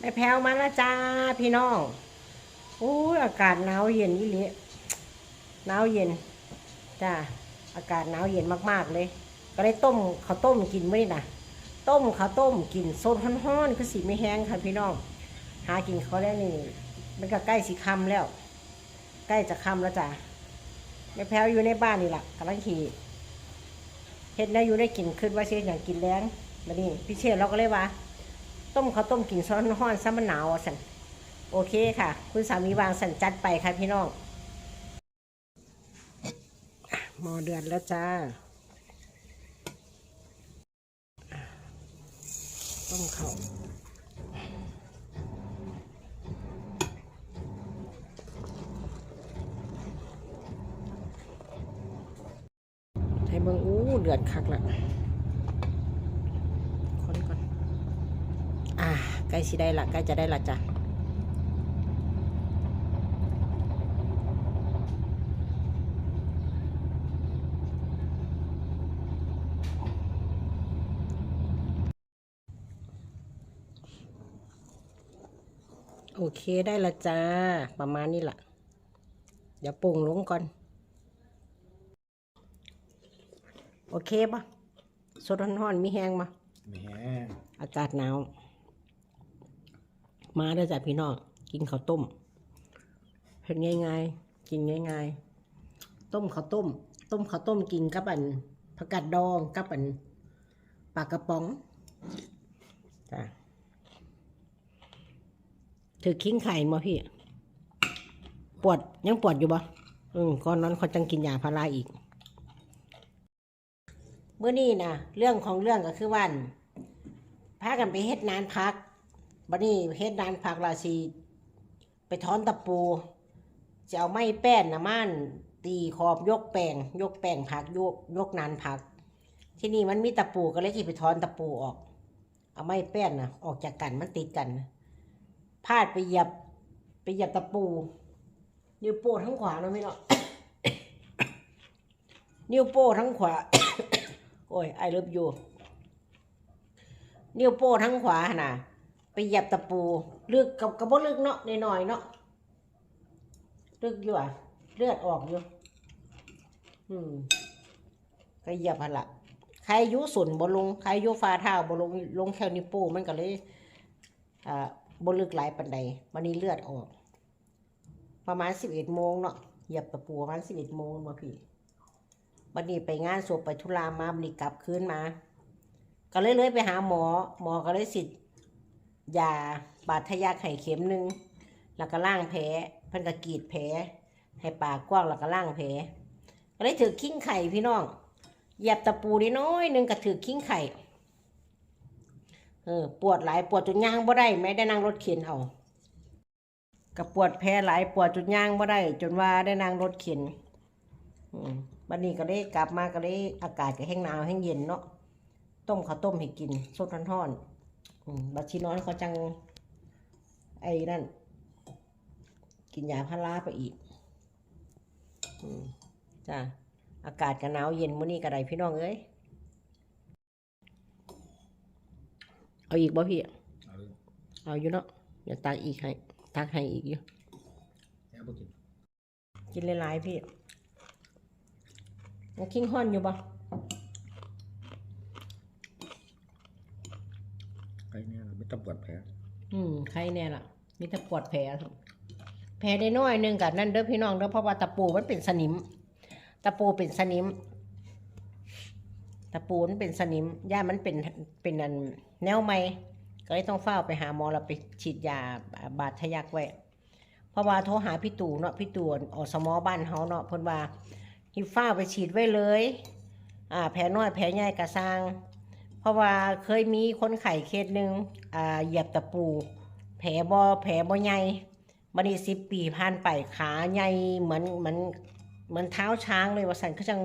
แม่แพรวมาแล้วจ้าพี่น้องโอ้ยอากาศหนาวเย็นนี่เลยหนาวเย็นจ้าอากาศหนาวเย็นมากๆเลย ก็ได้ต้มข้าวต้มกินไว้นะต้มข้าวต้มกินโซนฮ้อนๆคือสีไม่แห้งค่ะพี่น้อง หากินเขาวแล้วนี่มันก็ใกล้สีคำแล้ว ใกล้จะคำแล้วจ้าแม่แพรวอยู่ในบ้านนี่แหละกำลังขี่เฮ็ดได้อยู่ได้กินขึ้นว่าเช่นอย่างกินแรงมานี่พี่เชษเราก็เลยว่า ต้มข้าวต้มกินซ้อนห้อนซ้ำมันหนาวสันโอเคค่ะ คุณสามีวางสันจัดไปค่ะพี่น้องหมอเดือนแล้วจ้าต้มข้าวให้เบิ่งอู้เดือดคักละคนก่อน อ่าใกล้สิได้ละใกล้จะได้ละจ้ะโอเคได้ละจ้า ประมาณนี้ละเดี๋ยวปรุงลงก่อน โอเคปะสดร้อนๆมีแห้งปะแหมอากาศหนาว มาได้จากพี่น้องกินข้าวต้มเห็นง่ายๆ กินง่าย ๆ ต้มข้าวต้ม ต้มข้าวต้มกินกับอันผักกาดดองกับอันปลากระป๋องจ้ะถือคิ้งไข่มาพี่ ปวดยังปวดอยู่บ่อืมก่อนนั้นเขาจังกินยาพาราอีกเมื่อนี้นะเรื่องของเรื่องก็คือวันพากันไปเฮ็ดนานพัก บัดนี้เฮ็ดนานพักราสีไปถอนตะปูจะเอาไม้แป้นนะม่านตีขอบยกแป้งยกแป้งผักยกยกนานผัก ที่นี่มันมีตะปูก็เลยที่ไปถอนตะปูออก เอาไม้แป้นนะออกจากกันมันติดกันพาดไปเหยียบไปเหยียบตะปู นิ้วโป้ทั้งขวาเนาะไม่เนาะนิ้วโป้ทั้งขวา โอ้ยไอเลิฟยูนิ้วโป้ทั้งขวาน่ะ เหยียบตะปูลึกกับกระบอกลึกเนาะหน่อยๆเนาะลึกอยู่อะ เลือดออกอยู่ อืมก็เหยียบหันละใครอยุส่นบลงใครอยุฟ้าเท้าบลงลงแค่นิ้วโป้มันก็เลยอ่าบลึกหลายปันใดวันนี้เลือดออก ประมาณสิบเอ็ดโมงเนาะเหยียบตะปูประมาณสิบเอ็ดโมงมาพี่วันนี้ไปงานศพไปธุรามาบันนี้กลับคืนมา ก็เลยเลยไปหาหมอ หมอก็เลยสิทธิ์ ยาบาดทะยักไห้เข็มหนึ่งแล้วก็ล่างแผลเพิ่นก็กรีดแผลให้ปากกว้างแล้วก็ล่างแผลก็เลยถือขิ้งไข่พี่น้องเหยียบตะปูนิดน้อยหนึงก็ถือขิ้งไข่เออปวดหลายปวดจนย่างบ่ได้แม้ได้นั่งรถเข็นเอาก็ปวดแผลหลายปวดจนย่างบ่ได้ จนว่าได้นั่งรถเข็นอืมบันนี้ก็ได้กลับมาก็ได้อากาศก็แห้งหนาวแห้งเย็นเนาะต้มข้าวต้มให้กินสดร้อนๆอืม บัดชีน้อยเขาจัง ไอ้นั่น กินยาพาราไปอีกอืมจ้าอากาศก็หนาวเย็นมื้อนี้ก็ได้พี่น้องเอ้ยเอาอีกบ่พี่เอาเอาอยู่เนาะเดี๋ยวตักอีกให้ตักให้อีกอยู่แล้วบ่กินกินหลายๆพี่ยังคิงฮ้อนอยู่บ่ ไอ้ เนี่ยไม่ต้องปวดแผลอืมใครแน่ล่ะมีแต่ปวดแผลแผลได้น้อยหนึงกับนั่นเด้อพี่น้องเด้อเพราะว่าตะปูมันเป็นสนิม ตะปูเป็นสนิม ตะปูมันเป็นสนิมย่ามันเป็นเป็นอันแนวใหม่ก็เลยต้องเฝ้าไปหาหมอแล้วไปฉีดยาบาดทะยักไว้เพราะว่าโทรหาพี่ตู่เนาะพี่ตู่อสมอบ้านเฮาเนาะเพิ่นว่าให้เฝ้าไปฉีดไว้เลย อ่า แผลน้อยแผลใหญ่กระสร้าง ราะว่าเคยมีคนไข้เคสหนึ่งอ่าเหยียบตะปู แผลบอแผลบอใหญ่บันนี้สิบปีผ่านไปขาใหญ่เหมือนเหมือนเหมือนเท้าช้างเลยว่าสันก็จัง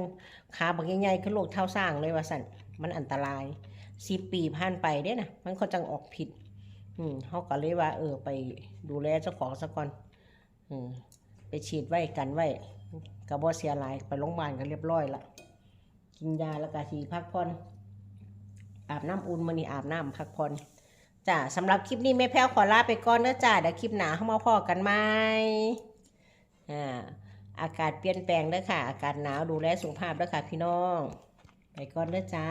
ขาบักใหญ่ๆคือโรคเท้าสร้างเลยว่าสันมันอันตรายสิบปีผ่านไปเด้นะมันก็จังออกผิด อืมเขาก็เลยว่า เออ ไปดูแลเจ้าของซะก่อน อืมไปฉีดไว้กันไว้กระบอเสียหลายไปโรงพยาบาลกันเรียบร้อยละกินยาแล้วก็สีพักผ่อน อาบน้ำอุ่นมันนี่อาบน้ำพักผ่อนจ้ะสำหรับคลิปนี้แม่แพ้วขอลาไปก่อนเด้อจ้าเดี๋ยวคลิปหนาเข้ามาพอกันไหมอ่าอากาศเปลี่ยนแปลงเด้อค่ะ อากาศหนาวดูแลสุขภาพเด้อค่ะพี่น้อง ไปก่อนเด้อจ้า